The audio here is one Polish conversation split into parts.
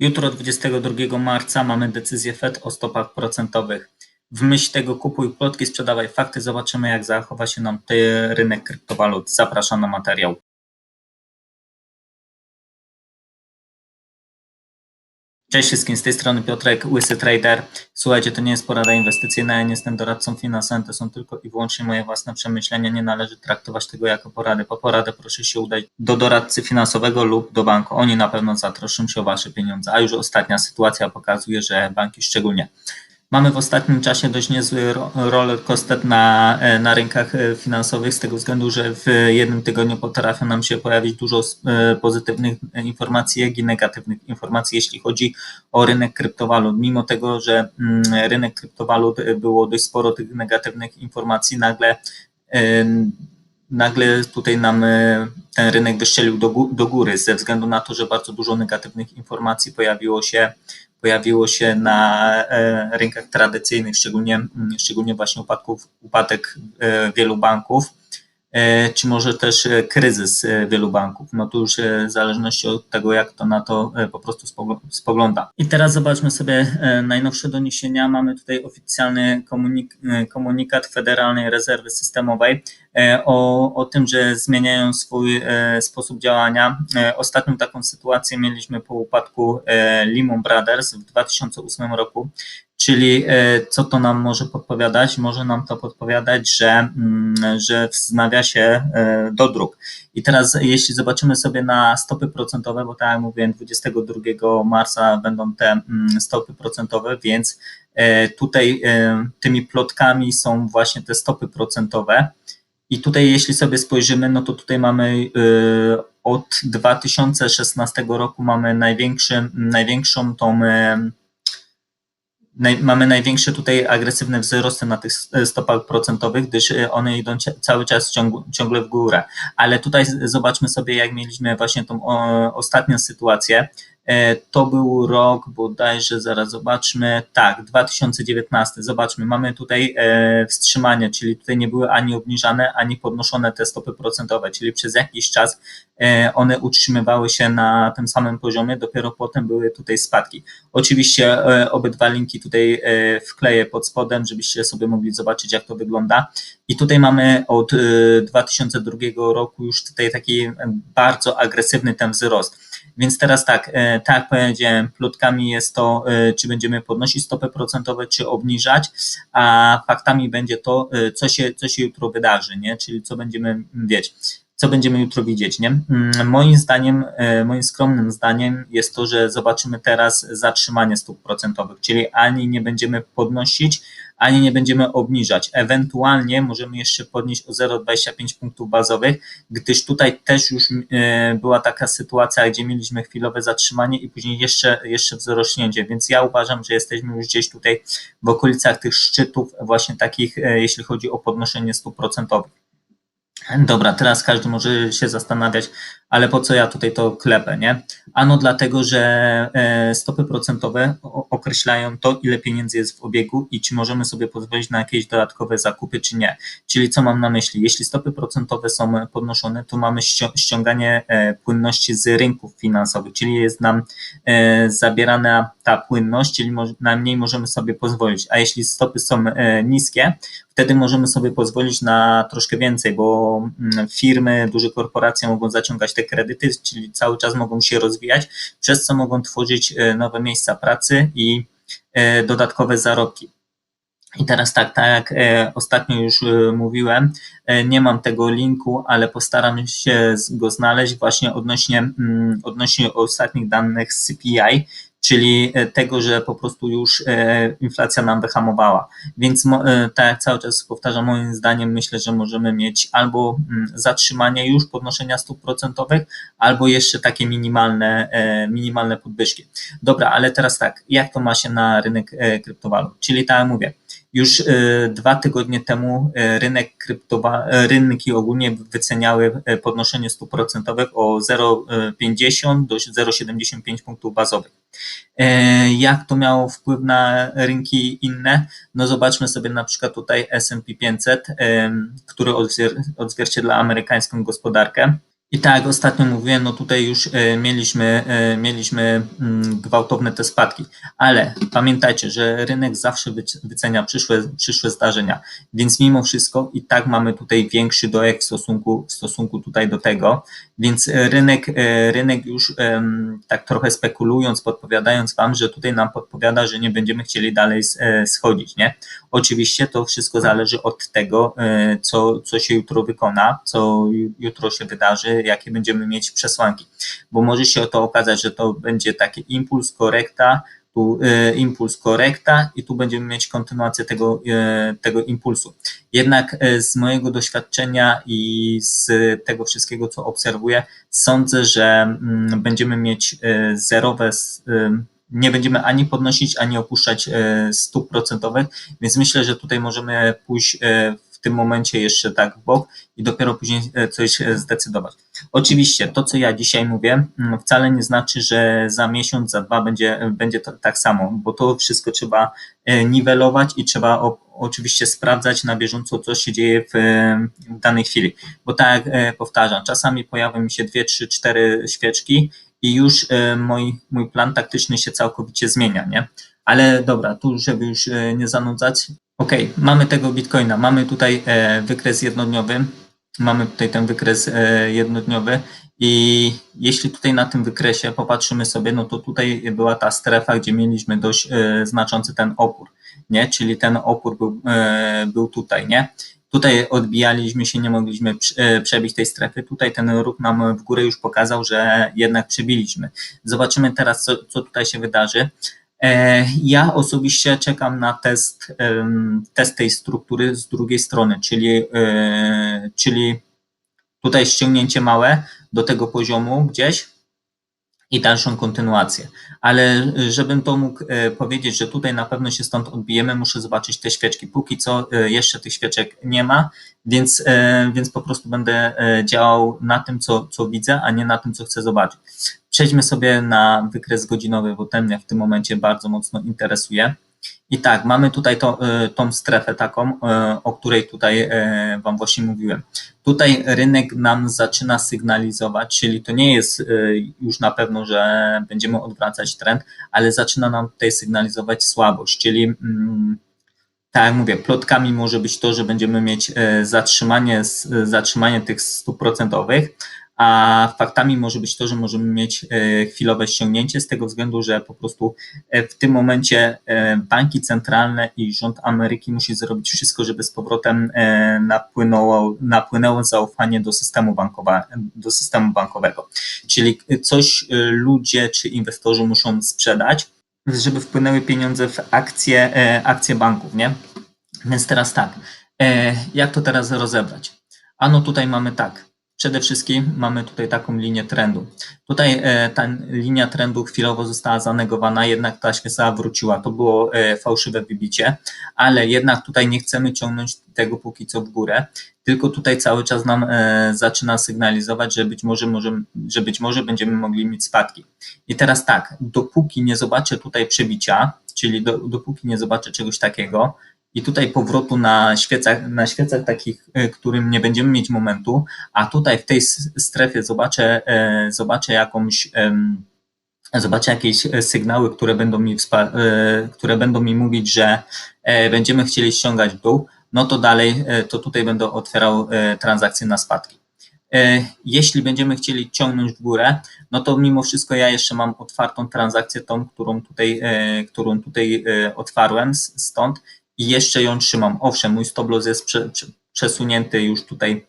Jutro, 22 marca, mamy decyzję Fed o stopach procentowych. W myśl tego kupuj plotki, sprzedawaj fakty. Zobaczymy, jak zachowa się nam rynek kryptowalut. Zapraszam na materiał. Cześć wszystkim, z tej strony Piotrek, Łysy Trader. Słuchajcie, to nie jest porada inwestycyjna, ja nie jestem doradcą finansowym, to są tylko i wyłącznie moje własne przemyślenia, nie należy traktować tego jako porady. Po poradę proszę się udać do doradcy finansowego lub do banku, oni na pewno zatroszczą się o Wasze pieniądze, a już ostatnia sytuacja pokazuje, że banki szczególnie. Mamy w ostatnim czasie dość niezły roller coaster na, e, na rynkach e, finansowych z tego względu, że w jednym tygodniu potrafią nam się pojawić dużo e, pozytywnych informacji, jak i negatywnych informacji, jeśli chodzi o rynek kryptowalut. Mimo tego, że mm, rynek kryptowalut było dość sporo tych negatywnych informacji, nagle nagle tutaj nam ten rynek wystrzelił do, do góry ze względu na to, że bardzo dużo negatywnych informacji pojawiło się pojawiło się na e, rynkach tradycyjnych, szczególnie, szczególnie właśnie upadków, upadek e, wielu banków, czy może też kryzys wielu banków. No to już w zależności od tego, jak to na to po prostu spogląda. I teraz zobaczmy sobie najnowsze doniesienia. Mamy tutaj oficjalny komunik komunikat Federalnej Rezerwy Systemowej o, o tym, że zmieniają swój sposób działania. Ostatnią taką sytuację mieliśmy po upadku Lehman Brothers w 2008 roku, czyli co to nam może podpowiadać? Może nam to podpowiadać, że, mm, że wznawia się dodruk. I teraz, jeśli zobaczymy sobie na stopy procentowe, bo tak jak mówiłem, 22 marca będą te mm, stopy procentowe, więc tutaj tymi plotkami są właśnie te stopy procentowe. I tutaj, jeśli sobie spojrzymy, no to tutaj mamy od 2016 roku mamy największą tą Naj, mamy największe tutaj agresywne wzrosty na tych stopach procentowych, gdyż y, one idą cały czas ciąg, ciągle w górę. Ale tutaj zobaczmy sobie, jak mieliśmy właśnie tą o, ostatnią sytuację. E, to był rok bodajże, zaraz zobaczmy, tak, 2019. Zobaczmy, mamy tutaj e, wstrzymanie, czyli tutaj nie były ani obniżane, ani podnoszone te stopy procentowe, czyli przez jakiś czas e, one utrzymywały się na tym samym poziomie, dopiero potem były tutaj spadki. Oczywiście obydwa linki tutaj wkleję pod spodem, żebyście sobie mogli zobaczyć, jak to wygląda. I tutaj mamy od 2002 roku już tutaj taki bardzo agresywny ten wzrost. Więc teraz tak, e, tak powiedziałem, plotkami jest to, e, czy będziemy podnosić stopy procentowe, czy obniżać, a faktami będzie to, e, co się, co się jutro wydarzy, nie? czyli co będziemy wiedzieć co będziemy jutro widzieć. Nie? Mm, moim zdaniem, moim skromnym zdaniem jest to, że zobaczymy teraz zatrzymanie stóp procentowych, czyli ani nie będziemy podnosić, ani nie będziemy obniżać. Ewentualnie możemy jeszcze podnieść o 0,25 punktów bazowych, gdyż tutaj też już e, była taka sytuacja, gdzie mieliśmy chwilowe zatrzymanie i później jeszcze, jeszcze wzrośnięcie, więc ja uważam, że jesteśmy już gdzieś tutaj w okolicach tych szczytów właśnie takich, e, jeśli chodzi o podnoszenie stóp procentowych. Dobra, teraz każdy może się zastanawiać, ale po co ja tutaj to klepę, nie? Ano dlatego, że e, stopy procentowe określają to, ile pieniędzy jest w obiegu i czy możemy sobie pozwolić na jakieś dodatkowe zakupy, czy nie. Czyli co mam na myśli? Jeśli stopy procentowe są podnoszone, to mamy ściąganie e, płynności z rynków finansowych, czyli jest nam e, zabierana ta płynność, czyli najmniej możemy sobie pozwolić. A jeśli stopy są niskie, wtedy możemy sobie pozwolić na troszkę więcej, bo mm, firmy, duże korporacje mogą zaciągać te kredyty, czyli cały czas mogą się rozwijać, przez co mogą tworzyć e, nowe miejsca pracy i e, dodatkowe zarobki. I teraz tak, tak jak e, ostatnio już mówiłem, nie mam tego linku, ale postaram się go znaleźć właśnie odnośnie, mm, odnośnie ostatnich danych z CPI, czyli e, tego, że po prostu już e, inflacja nam wyhamowała. Więc e, tak jak cały czas powtarzam, moim zdaniem myślę, że możemy mieć albo mm, zatrzymanie już podnoszenia stóp procentowych, albo jeszcze takie minimalne, minimalne podwyżki. Dobra, ale teraz tak, jak to ma się na rynek kryptowalut? Czyli tak jak mówię, już e, dwa tygodnie temu e, rynek kryptowa- e, rynki ogólnie wyceniały podnoszenie stóp procentowych o 0,50 do 0,75 punktów bazowych. Jak to miało wpływ na rynki inne? No zobaczmy sobie na przykład tutaj S&P 500, który odzwier- odzwierciedla amerykańską gospodarkę. I tak ostatnio mówiłem, no tutaj już e, mieliśmy, e, mieliśmy mm, gwałtowne te spadki, ale pamiętajcie, że rynek zawsze wyc- wycenia przyszłe, przyszłe zdarzenia, więc mimo wszystko i tak mamy tutaj większy dołek w stosunku, w stosunku tutaj do tego, więc e, rynek, rynek już tak trochę spekulując, podpowiadając Wam, że tutaj nam podpowiada, że nie będziemy chcieli dalej schodzić, nie? Oczywiście to wszystko zależy od tego, co, co się jutro wykona, co ju- jutro się wydarzy, jakie będziemy mieć przesłanki, bo może się to okazać, że to będzie taki impuls, korekta, tu e, impuls, korekta i tu będziemy mieć kontynuację tego, e, tego impulsu. Jednak e, z mojego doświadczenia i z tego wszystkiego, co obserwuję, sądzę, że mm, będziemy mieć e, zerowe, em, nie będziemy ani podnosić, ani opuszczać e, stóp procentowych, więc myślę, że tutaj możemy pójść e, w tym momencie jeszcze tak w bok i dopiero później e, coś e, zdecydować. Oczywiście to, co ja dzisiaj mówię, mm, wcale nie znaczy, że za miesiąc, za dwa będzie, będzie to tak samo, bo to wszystko trzeba e, niwelować i trzeba o, oczywiście sprawdzać na bieżąco, co się dzieje w, w danej chwili. Bo tak jak powtarzam, czasami pojawią mi się dwie, trzy, cztery świeczki i już mój, mój plan taktyczny się całkowicie zmienia, nie? Ale dobra, tu żeby już nie zanudzać. Okej, mamy tego Bitcoina, mamy tutaj e, wykres jednodniowy, mamy tutaj ten wykres e, jednodniowy i jeśli tutaj na tym wykresie popatrzymy sobie, no to tutaj była ta strefa, gdzie mieliśmy dość e, znaczący ten opór, nie? Czyli ten opór był, e, był tutaj, nie? Tutaj odbijaliśmy się, nie mogliśmy e, przebić tej strefy. Tutaj ten ruch nam w górę już pokazał, że jednak przebiliśmy. Zobaczymy teraz, co, co tutaj się wydarzy. E, Ja osobiście czekam na test, test tej struktury z drugiej strony, czyli, e, czyli tutaj ściągnięcie małe do tego poziomu gdzieś i dalszą kontynuację. Ale y, żebym to mógł e, powiedzieć, że tutaj na pewno się stąd odbijemy, muszę zobaczyć te świeczki. Póki co e, jeszcze tych świeczek nie ma, więc, e, więc po prostu będę e, działał na tym, co, co widzę, a nie na tym, co chcę zobaczyć. Przejdźmy sobie na wykres godzinowy, bo ten mnie w tym momencie bardzo mocno interesuje. I tak, mamy tutaj to, e, tą strefę taką, e, o której tutaj e, Wam właśnie mówiłem. Tutaj rynek nam zaczyna sygnalizować, czyli to nie jest już na pewno, że będziemy odwracać trend, ale zaczyna nam tutaj sygnalizować słabość, czyli mm, tak jak mówię, plotkami może być to, że będziemy mieć zatrzymanie, zatrzymanie tych stóp procentowych, a faktami może być to, że możemy mieć e, chwilowe ściągnięcie z tego względu, że po prostu e, w tym momencie e, banki centralne i rząd Ameryki musi zrobić wszystko, żeby z powrotem napłynęło, napłynęło zaufanie do systemu, bankowa, do systemu bankowego. Czyli coś ludzie czy inwestorzy muszą sprzedać, żeby wpłynęły pieniądze w akcje, akcje banków, nie? Więc teraz tak, jak to teraz rozebrać? Ano tutaj mamy tak, przede wszystkim mamy tutaj taką linię trendu. Tutaj e, ta linia trendu chwilowo została zanegowana, jednak ta się zawróciła. To było e, fałszywe wybicie, ale jednak tutaj nie chcemy ciągnąć tego póki co w górę, tylko tutaj cały czas nam e, zaczyna sygnalizować, że być może, może, że być może będziemy mogli mieć spadki. I teraz tak, dopóki nie zobaczę tutaj przebicia, czyli do, dopóki nie zobaczę czegoś takiego, i tutaj powrotu na świecach, na świecach takich, e, którym nie będziemy mieć momentu, a tutaj w tej strefie zobaczę, e, zobaczę jakąś, zobaczę jakieś e, sygnały, które będą mi, które będą mi mówić, że będziemy chcieli ściągać w dół, no to dalej, to tutaj będę otwierał transakcje na spadki. Jeśli będziemy chcieli ciągnąć w górę, no to mimo wszystko ja jeszcze mam otwartą transakcję, tą, którą tutaj, którą tutaj otwarłem stąd i jeszcze ją trzymam. Owszem, mój stop loss jest prze, prze, przesunięty już tutaj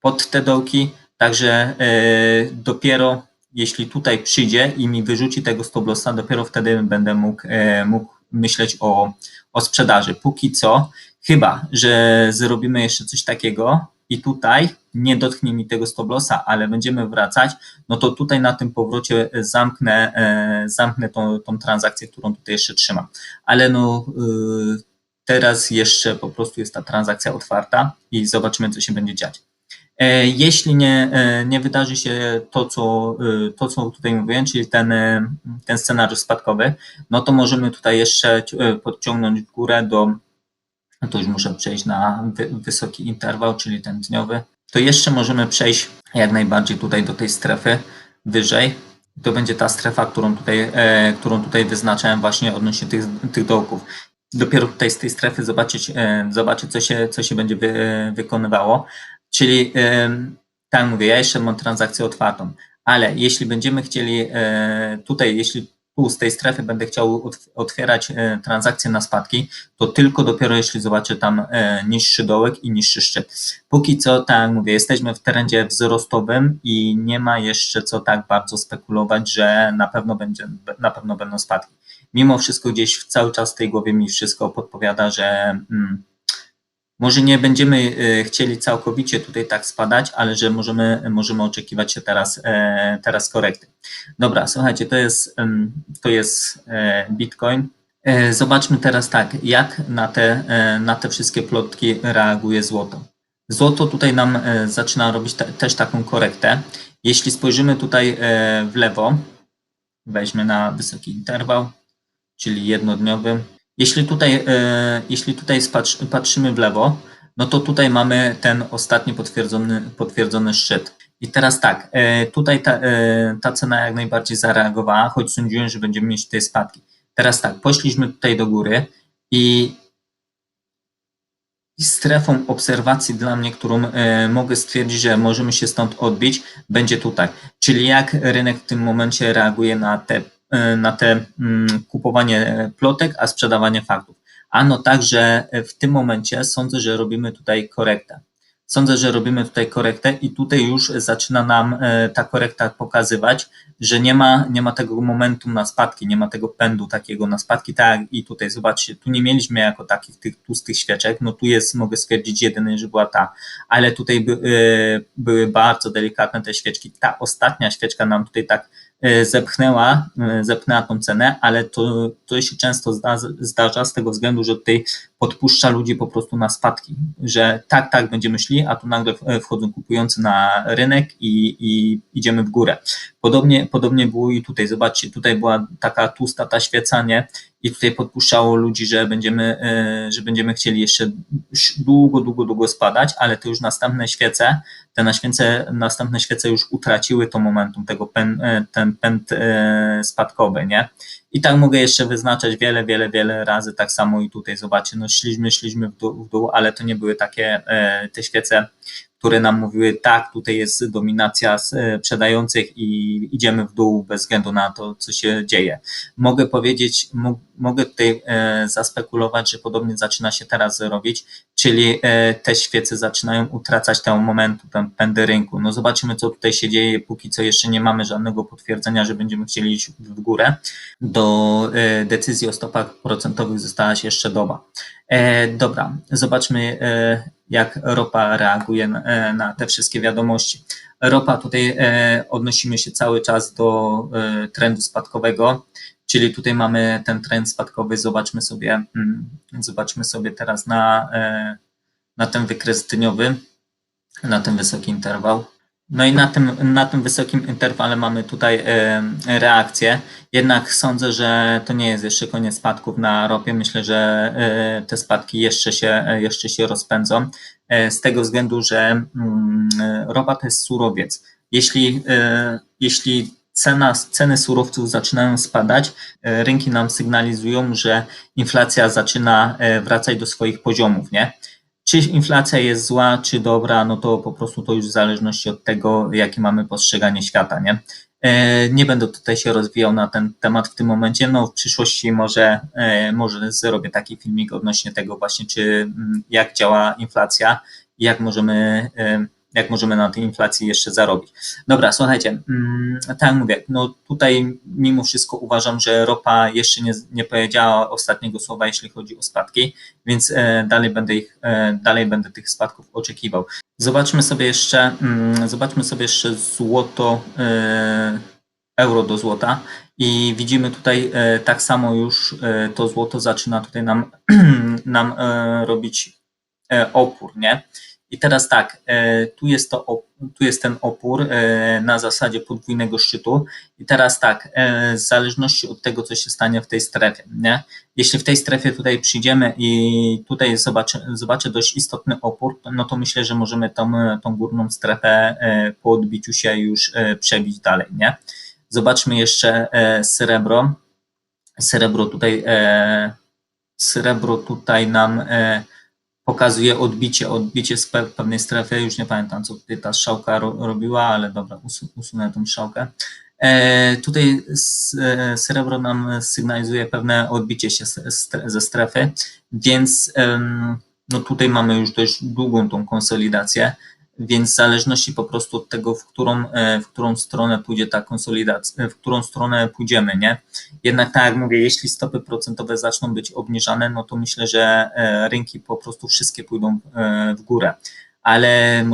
pod te dołki, także e, dopiero jeśli tutaj przyjdzie i mi wyrzuci tego stop lossa, dopiero wtedy będę mógł, e, mógł myśleć o, o sprzedaży. Póki co, chyba, że zrobimy jeszcze coś takiego i tutaj nie dotknie mi tego stop lossa, ale będziemy wracać, no to tutaj na tym powrocie zamknę, e, zamknę tą, tą transakcję, którą tutaj jeszcze trzymam. Ale no y, teraz jeszcze po prostu jest ta transakcja otwarta i zobaczymy, co się będzie dziać. E, Jeśli nie, e, nie wydarzy się to co, e, to, co tutaj mówiłem, czyli ten, ten scenariusz spadkowy, no to możemy tutaj jeszcze podciągnąć w górę do, no to już muszę przejść na wy, wysoki interwał, czyli ten dniowy. to jeszcze możemy przejść jak najbardziej tutaj do tej strefy wyżej. To będzie ta strefa, którą tutaj, którą tutaj wyznaczałem właśnie odnośnie tych, tych dołków. Dopiero tutaj z tej strefy zobaczyć, e, zobaczyć co, się, co się będzie wy, wykonywało. Czyli e, tak mówię, ja jeszcze mam transakcję otwartą, ale jeśli będziemy chcieli e, tutaj, jeśli tu z tej strefy będę chciał otwierać transakcje na spadki, to tylko dopiero jeśli zobaczę tam niższy dołek i niższy szczyt. Póki co, tak mówię, jesteśmy w trendzie wzrostowym i nie ma jeszcze co tak bardzo spekulować, że na pewno będzie, na pewno będą spadki. Mimo wszystko gdzieś cały czas w tej głowie mi wszystko podpowiada, że mm, może nie będziemy e, chcieli całkowicie tutaj tak spadać, ale że możemy, możemy oczekiwać się teraz, e, teraz korekty. Dobra, słuchajcie, to jest, to jest e, Bitcoin. Zobaczmy teraz tak, jak na te, na te wszystkie plotki reaguje złoto. Złoto tutaj nam zaczyna robić te, też taką korektę. Jeśli spojrzymy tutaj w lewo, weźmy na wysoki interwał, czyli jednodniowy, jeśli tutaj, e, jeśli tutaj patrzymy w lewo, no to tutaj mamy ten ostatni potwierdzony, potwierdzony szczyt. I teraz tak, e, tutaj ta, e, ta cena jak najbardziej zareagowała, choć sądziłem, że będziemy mieć tutaj spadki. Teraz tak, poszliśmy tutaj do góry i strefą obserwacji dla mnie, którą mogę stwierdzić, że możemy się stąd odbić, będzie tutaj. Czyli jak rynek w tym momencie reaguje na te na te mm, kupowanie plotek, a sprzedawanie faktów. Ano także w tym momencie sądzę, że robimy tutaj korektę. Sądzę, że robimy tutaj korektę i tutaj już zaczyna nam e, ta korekta pokazywać, że nie ma, nie ma tego momentu na spadki, nie ma tego pędu takiego na spadki. Tak, i tutaj zobaczcie, tu nie mieliśmy jako takich tych tłustych świeczek, no tu jest, mogę stwierdzić jedyny, że była ta, ale tutaj by, e, były bardzo delikatne te świeczki. Ta ostatnia świeczka nam tutaj tak E, zepchnęła, e, zepchnęła tą cenę, ale to, to się często zdarza z tego względu, że tutaj podpuszcza ludzi po prostu na spadki, że tak, tak będziemy szli, a tu nagle wchodzą kupujący na rynek i, i idziemy w górę. Podobnie, podobnie było i tutaj, zobaczcie, tutaj była taka tłusta ta świecanie i tutaj podpuszczało ludzi, że będziemy, e, że będziemy chcieli jeszcze długo, długo, długo spadać, ale to już następne świece, te na świece, następne świece już utraciły to momentum, tego e, ten pęd e, spadkowy, nie? I tak mogę jeszcze wyznaczać wiele, wiele, wiele razy, tak samo i tutaj, zobaczcie, no szliśmy, szliśmy w dół, w dół ale to nie były takie te świece które nam mówiły, tak, tutaj jest dominacja e, sprzedających i idziemy w dół bez względu na to, co się dzieje. Mogę powiedzieć, mogę tutaj e, zaspekulować, że podobnie zaczyna się teraz robić, czyli e, te świece zaczynają utracać ten momentu, ten pędy rynku. No zobaczymy, co tutaj się dzieje, póki co jeszcze nie mamy żadnego potwierdzenia, że będziemy chcieli iść w górę. Do decyzji o stopach procentowych została się jeszcze doba. Dobra, zobaczmy jak ropa reaguje na, e, na te wszystkie wiadomości. Ropa tutaj e, odnosimy się cały czas do e, trendu spadkowego, czyli tutaj mamy ten trend spadkowy, zobaczmy sobie, mm, zobaczmy sobie teraz na, na ten wykres dniowy, na ten wysoki interwał. No i na tym, na tym wysokim interwale mamy tutaj e, reakcję. Jednak sądzę, że to nie jest jeszcze koniec spadków na ropie. Myślę, że e, te spadki jeszcze się, jeszcze się rozpędzą. E, z tego względu, że mm, ropa to jest surowiec. Jeśli, jeśli cena, ceny surowców zaczynają spadać, rynki nam sygnalizują, że inflacja zaczyna wracać do swoich poziomów, nie? Czy inflacja jest zła, czy dobra, no to po prostu to już w zależności od tego, jakie mamy postrzeganie świata, nie? E, nie będę tutaj się rozwijał na ten temat w tym momencie. No, w przyszłości może, e, może zrobię taki filmik odnośnie tego właśnie, czy mm, jak działa inflacja jak możemy e, jak możemy na tej inflacji jeszcze zarobić. Dobra, słuchajcie, mm, tak mówię, no tutaj mimo wszystko uważam, że ropa jeszcze nie, nie powiedziała ostatniego słowa, jeśli chodzi o spadki, więc e, dalej będę ich, e, dalej będę tych spadków oczekiwał. Zobaczmy sobie jeszcze, mm, zobaczmy sobie jeszcze złoto, e, euro do złota i widzimy tutaj tak samo już to złoto zaczyna tutaj nam, nam robić opór, nie? I teraz tak, e, tu jest, to, tu jest ten opór e, na zasadzie podwójnego szczytu. I teraz tak, e, w zależności od tego, co się stanie w tej strefie, nie? Jeśli w tej strefie tutaj przyjdziemy i tutaj zobaczę, dość istotny opór, no to myślę, że możemy tą, tą górną strefę po odbiciu się już przebić dalej, nie? Zobaczmy jeszcze srebro. Srebro tutaj, srebro tutaj nam pokazuje odbicie, odbicie z pe- pewnej strefy. Już nie pamiętam, co tutaj ta strzałka ro, robiła, ale dobra, usu, usunę tą strzałkę. E, tutaj s, e, srebro nam sygnalizuje pewne odbicie się z, ze strefy, więc em, no tutaj mamy już dość długą tą konsolidację, więc w zależności po prostu od tego, w którą, e, w którą stronę pójdzie ta konsolidacja, w którą stronę pójdziemy, nie? Jednak tak jak mówię, jeśli stopy procentowe zaczną być obniżane, no to myślę, że e, rynki po prostu wszystkie pójdą e, w górę. Ale,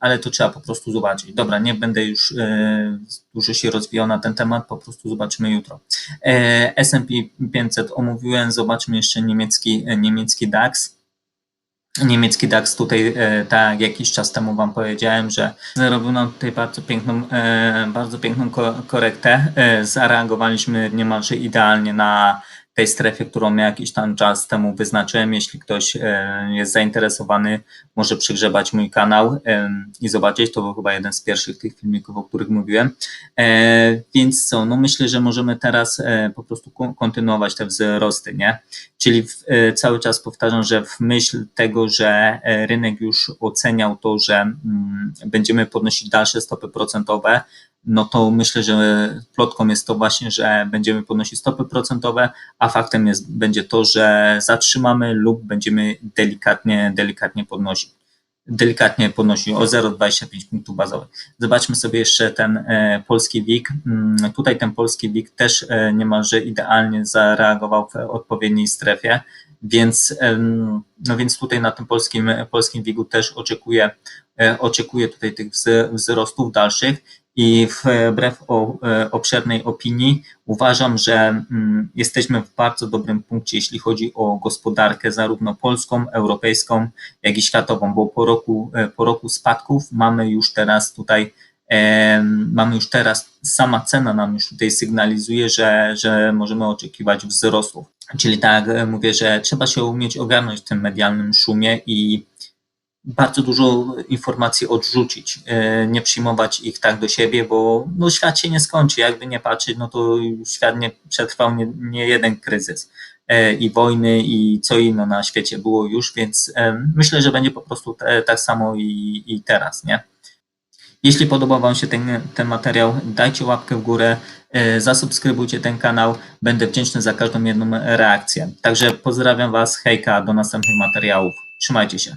ale to trzeba po prostu zobaczyć. Dobra, nie będę już e, dużo się rozwijał na ten temat, po prostu zobaczymy jutro. E, S&P 500 omówiłem, zobaczmy jeszcze niemiecki, e, niemiecki DAX. Niemiecki DAX tutaj, e, tak jak jakiś czas temu Wam powiedziałem, że zarobił nam tutaj bardzo piękną, e, bardzo piękną ko- korektę. E, Zareagowaliśmy niemalże idealnie na tej strefie, którą ja jakiś tam czas temu wyznaczyłem. Jeśli ktoś jest zainteresowany, może przygrzebać mój kanał i zobaczyć. To był chyba jeden z pierwszych tych filmików, o których mówiłem. Więc co, no myślę, że możemy teraz po prostu kon- kontynuować te wzrosty, nie? Czyli e, cały czas powtarzam, że w myśl tego, że e, rynek już oceniał to, że mm, będziemy podnosić dalsze stopy procentowe, no to myślę, że plotką jest to właśnie, że będziemy podnosić stopy procentowe, a faktem jest, będzie to, że zatrzymamy lub będziemy delikatnie, delikatnie podnosić. Delikatnie podnosić o 0,25 punktów bazowych. Zobaczmy sobie jeszcze ten e, polski WIG. Mm, Tutaj ten polski WIG też e, niemalże idealnie zareagował w odpowiedniej strefie, więc, no więc tutaj na tym polskim, polskim WIG-u też oczekuję, e, oczekuję tutaj tych wz- wzrostów dalszych i wbrew o, e, obszernej opinii uważam, że mm, jesteśmy w bardzo dobrym punkcie, jeśli chodzi o gospodarkę zarówno polską, europejską, jak i światową, bo po roku, e, po roku spadków mamy już teraz tutaj em, mamy już teraz, sama cena nam już tutaj sygnalizuje, że, że możemy oczekiwać wzrostów. Czyli tak mówię, że trzeba się umieć ogarnąć w tym medialnym szumie i bardzo dużo informacji odrzucić, e, nie przyjmować ich tak do siebie, bo no, świat się nie skończy. Jakby nie patrzeć, no to świat nie przetrwał nie, nie jeden kryzys e, i wojny i co inne na świecie było już, więc e, myślę, że będzie po prostu te, tak samo i, i teraz, nie? Jeśli podobał Wam się ten, ten materiał, dajcie łapkę w górę, zasubskrybujcie ten kanał. Będę wdzięczny za każdą jedną reakcję. Także pozdrawiam Was, hejka, do następnych materiałów. Trzymajcie się.